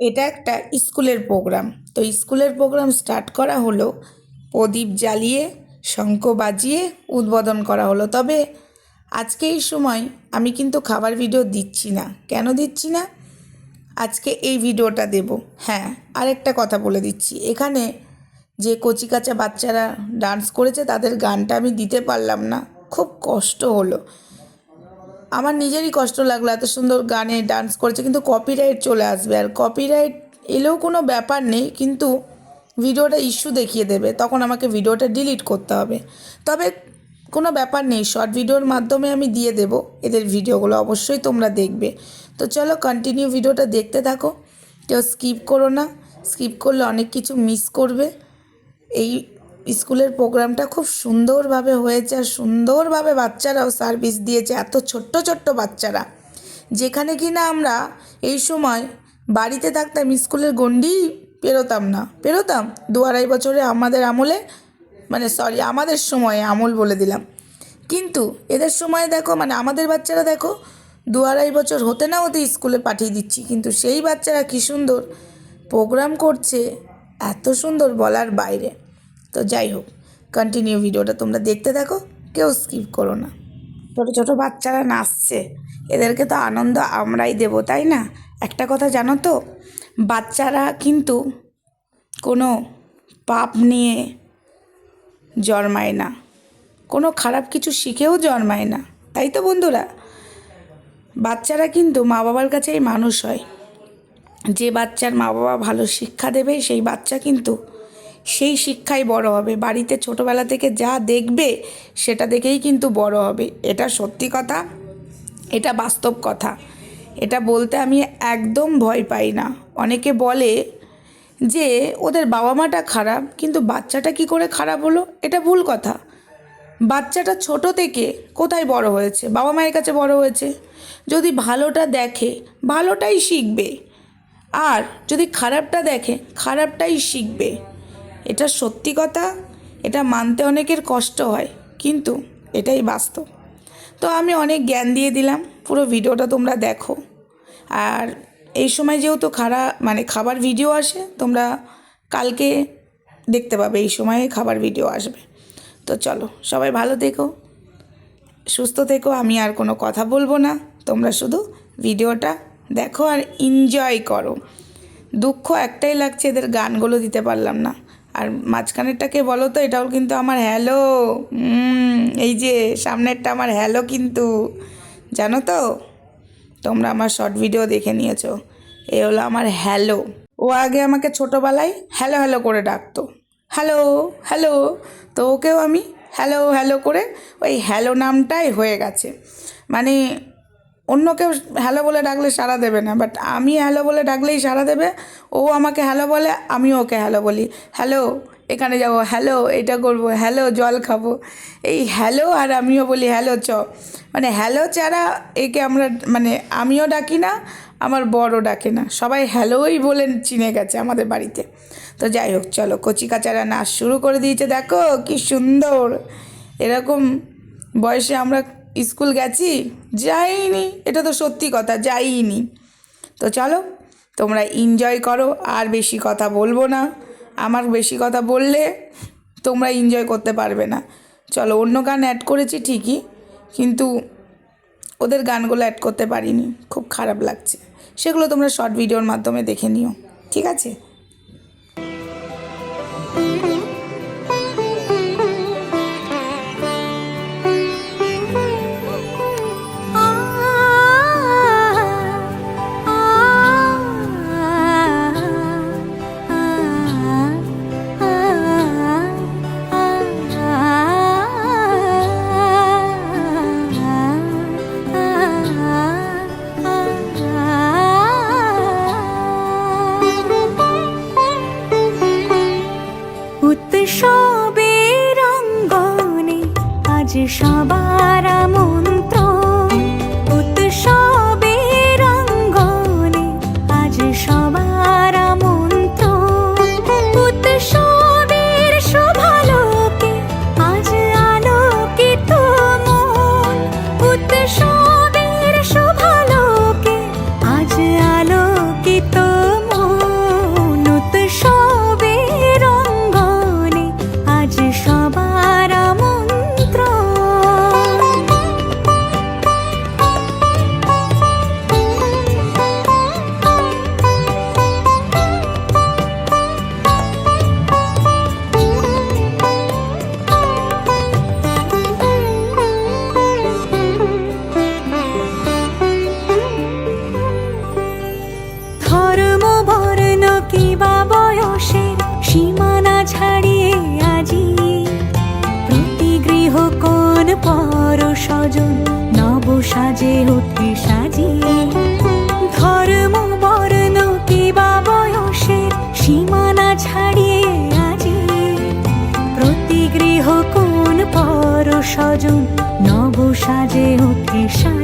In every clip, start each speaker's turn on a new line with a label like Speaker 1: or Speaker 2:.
Speaker 1: এটা একটা স্কুলের প্রোগ্রাম। তো স্কুলের প্রোগ্রাম স্টার্ট করা হলো, প্রদীপ জ্বালিয়ে, শঙ্খ বাজিয়ে উদ্বোধন করা হলো। তবে আজকে এই সময় আমি কিন্তু খাবার ভিডিও দিচ্ছি না। কেন দিচ্ছি না? আজকে এই ভিডিওটা দেব। হ্যাঁ আরেকটা কথা বলে দিচ্ছি। এখানে যে কচিকাচা বাচ্চারা ডান্স করেছে, তাদের গানটা আমি দিতে পারলাম না। খুব কষ্ট হলো। আমার নিজেরই কষ্ট লাগল, এত সুন্দর গানে ডান্স করেছে, কিন্তু কপিরাইট চলে আসবে। আর কপিরাইট এলেও কোনো ব্যাপার নেই, কিন্তু ভিডিওটা ইস্যু দেখিয়ে দেবে, তখন আমাকে ভিডিওটা ডিলিট করতে হবে। তবে কোনো ব্যাপার নেই শর্ট ভিডিওর মাধ্যমে আমি দিয়ে দেব, এদের ভিডিওগুলো অবশ্যই তোমরা দেখবে। তো চলো কন্টিনিউ ভিডিওটা দেখতে থাকো, কেউ স্কিপ করো না স্কিপ করলে অনেক কিছু মিস করবে। এই স্কুলের প্রোগ্রামটা খুব সুন্দরভাবে হয়েছে আর সুন্দরভাবে বাচ্চারাও সার্ভিস দিয়েছে, এত ছোট্ট ছোট্ট বাচ্চারা। যেখানে কি না আমরা এই সময় বাড়িতে থাকতাম, স্কুলের গণ্ডি পেরোতাম না। পেরোতাম? দু আড়াই বছরে আমাদের আমলে মানে সরি আমাদের সময়ে আমল বলে দিলাম। কিন্তু এদের সময় দেখো মানে আমাদের বাচ্চারা দেখো, দু আড়াই বছর হতে না হতে স্কুলে পাঠিয়ে দিচ্ছি। কিন্তু সেই বাচ্চারা কী সুন্দর প্রোগ্রাম করছে, এত সুন্দর বলার বাইরে। তো যাই হোক কন্টিনিউ ভিডিওটা তোমরা দেখতে থাকো, কেউ স্কিপ করো না। ছোটো ছোটো বাচ্চারা নাচছে, এদেরকে তো আনন্দ আমরাই দেবো, তাই না? একটা কথা জানো তো, বাচ্চারা কিন্তু কোনো পাপ নিয়ে জন্মায় না, কোনো খারাপ কিছু শিখেও জন্মায় না, তাই তো বন্ধুরা? বাচ্চারা কিন্তু মা বাবার কাছেই মানুষ হয়, যে বাচ্চার মা বাবা ভালো শিক্ষা দেবে, সেই বাচ্চা কিন্তু সেই শিক্ষাই বড় হবে। বাড়িতে ছোটোবেলা থেকে যা দেখবে, সেটা দেখেই কিন্তু বড় হবে। এটা সত্যি কথা, এটা বাস্তব কথা। এটা বলতে আমি একদম ভয় পাই না। অনেকে বলে যে, ওদের বাবা মাটা খারাপ, কিন্তু বাচ্চাটা কি করে খারাপ হলো? এটা ভুল কথা। বাচ্চাটা ছোট থেকে কোথায় বড় হয়েছে? বাবা মায়ের কাছে বড় হয়েছে। যদি ভালোটা দেখে, ভালোটাই শিখবে। আর যদি খারাপটা দেখে, খারাপটাই শিখবে। এটা সত্যি কথা, এটা মানতে অনেকের কষ্ট হয়, কিন্তু এটাই বাস্তব। তো আমি অনেক জ্ঞান দিয়ে দিলাম, পুরো ভিডিওটা তোমরা দেখো। আর এই সময় যেহেতু খারা মানে খাবার ভিডিও আসে, তোমরা কালকে দেখতে পাবে, এই সময়ে খাবার ভিডিও আসবে। তো চলো, সবাই ভালো থেকো, সুস্থ থেকো, আমি আর কোনো কথা বলব না, তোমরা শুধু ভিডিওটা দেখো আর এনজয় করো। দুঃখ একটাই লাগছে, এদের গানগুলো দিতে পারলাম না। আর মাঝখানেরটাকে বলো তো, এটাও কিন্তু আমার হ্যালো এই যে সামনেরটা আমার হ্যালো কিন্তু। জানো তো, তোমরা আমার শর্ট ভিডিও দেখে নিয়েছো। এ হলো আমার হ্যালো ও আগে আমাকে ছোটোবেলায় হ্যালো হ্যালো করে ডাকতো। হ্যালো হ্যালো তো ওকেও আমি হ্যালো হ্যালো করে ওই হ্যালো নামটাই হয়ে গেছে। মানে অন্য কেউ হ্যালো বলে ডাকলে সাড়া দেবে না বাট আমি হ্যালো বলে ডাকলেই সাড়া দেবে। ও আমাকে হ্যালো বলে আমিও ওকে হ্যালো বলি, হ্যালো, এখানে যাব হ্যালো, এটা করব, হ্যালো, জল খাব। এই হ্যালো আর আমিও বলি, হ্যালো, চ। মানে হ্যালো ছাড়া একে আমরা মানে আমিও ডাকি না, আমার বড় ডাকে না। সবাই হ্যালোই বলে চিনে গেছে আমাদের বাড়িতে। তো যাই হোক, চলো, কচি কাচারা নাচ শুরু করে দিয়েছে। দেখো কি সুন্দর। এরকম বয়সে আমরা স্কুল গেছি, যাইনি। এটা তো সত্যি কথা, যাইনি। তো চলো, তোমরা এনজয় করো, আর বেশি কথা বলব না। আমার বেশি কথা বললে তোমরা এনজয় করতে পারবে না। চলো, অন্য গান অ্যাড করেছি ঠিকই, কিন্তু ওদের গানগুলো অ্যাড করতে পারিনি। খুব খারাপ লাগছে। সেগুলো তোমরা শর্ট ভিডিওর মাধ্যমে দেখে নিও। ঠিক আছে?
Speaker 2: ছাড়িয়ে আজি। প্রতি গৃহ কোন পর স্বজন নব সাজে উঠে সা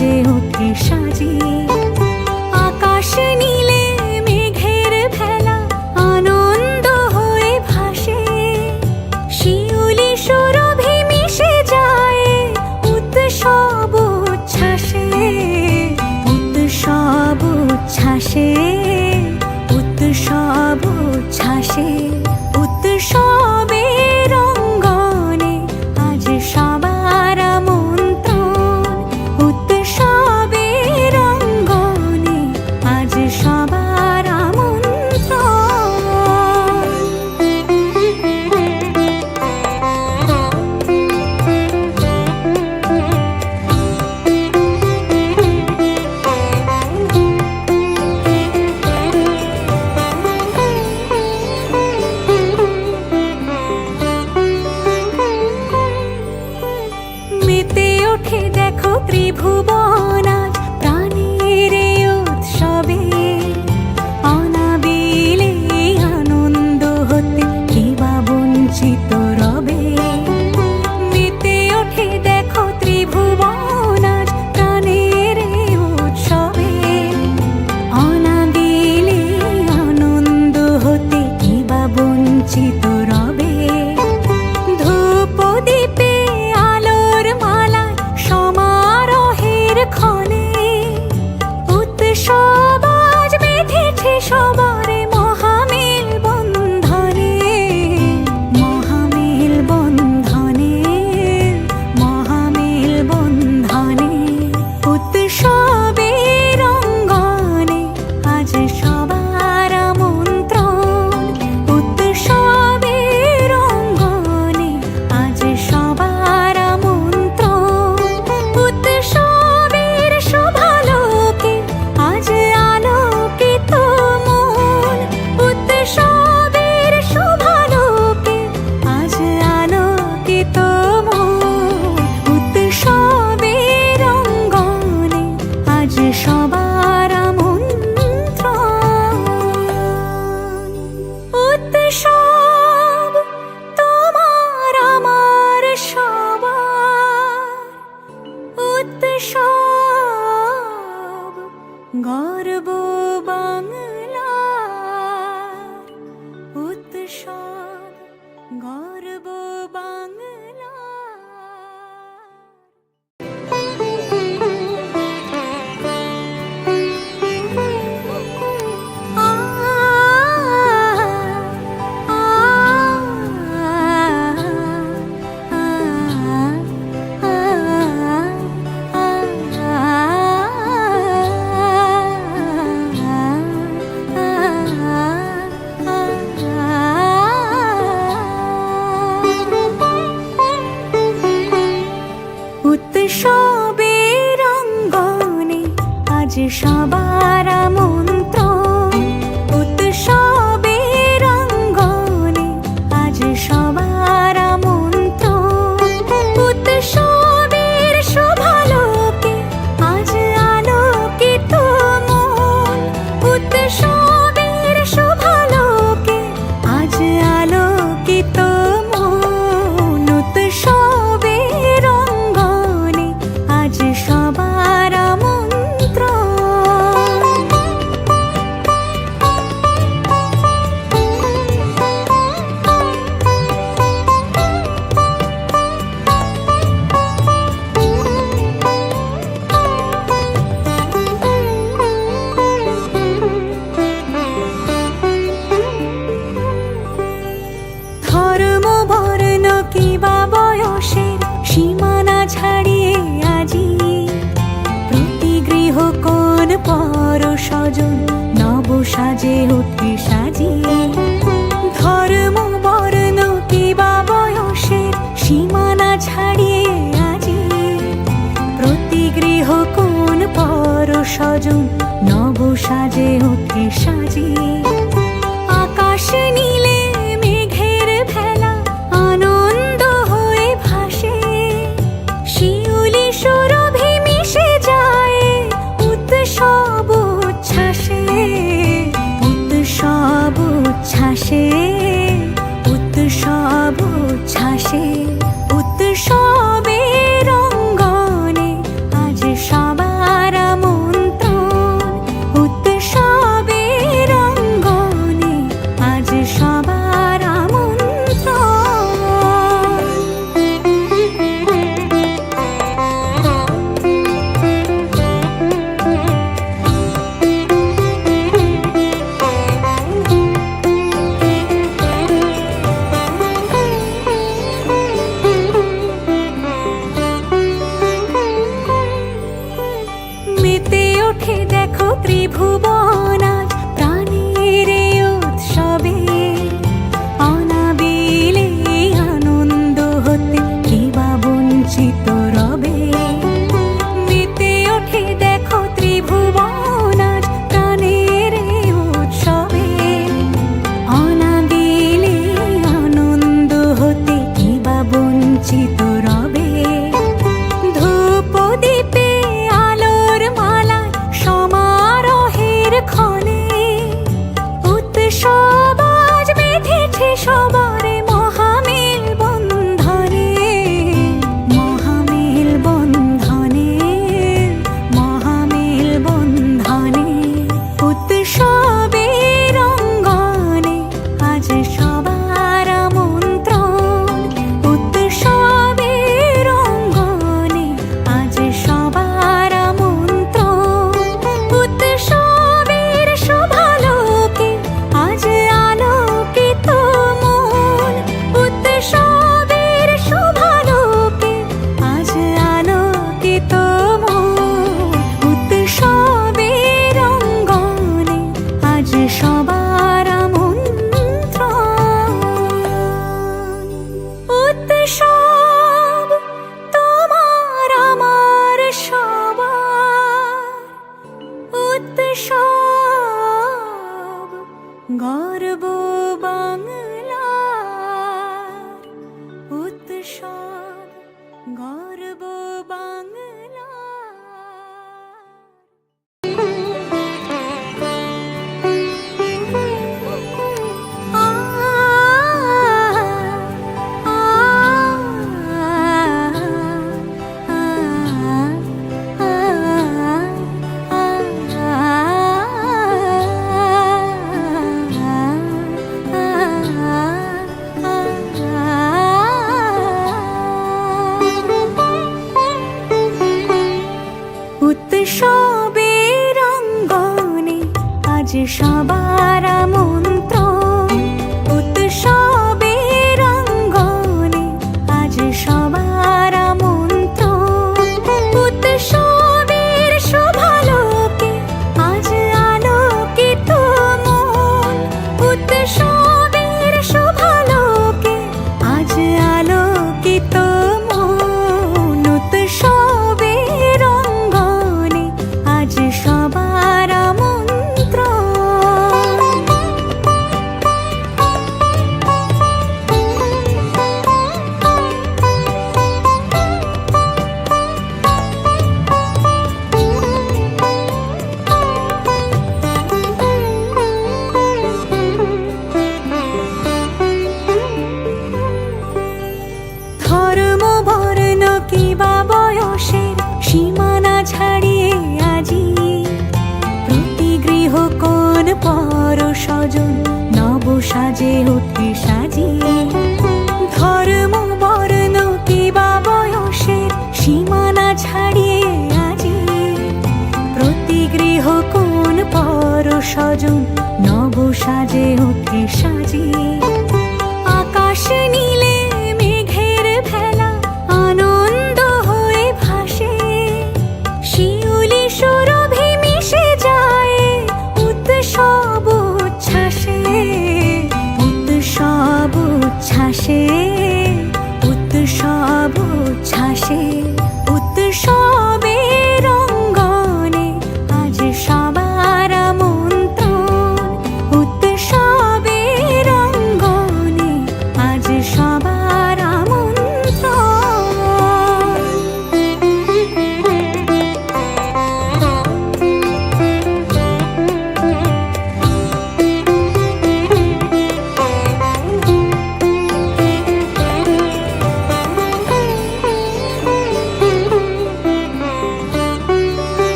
Speaker 2: teu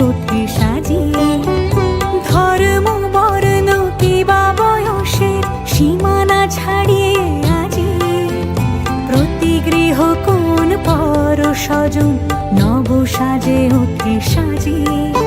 Speaker 2: আলোতে সাজিয়ে, ধর্ম, বর্ণ, কিবা বয়সের সীমানা ছাড়িয়ে আজি প্রতি গৃহ কোন পর সজন নব সাজে অতি সাজিয়ে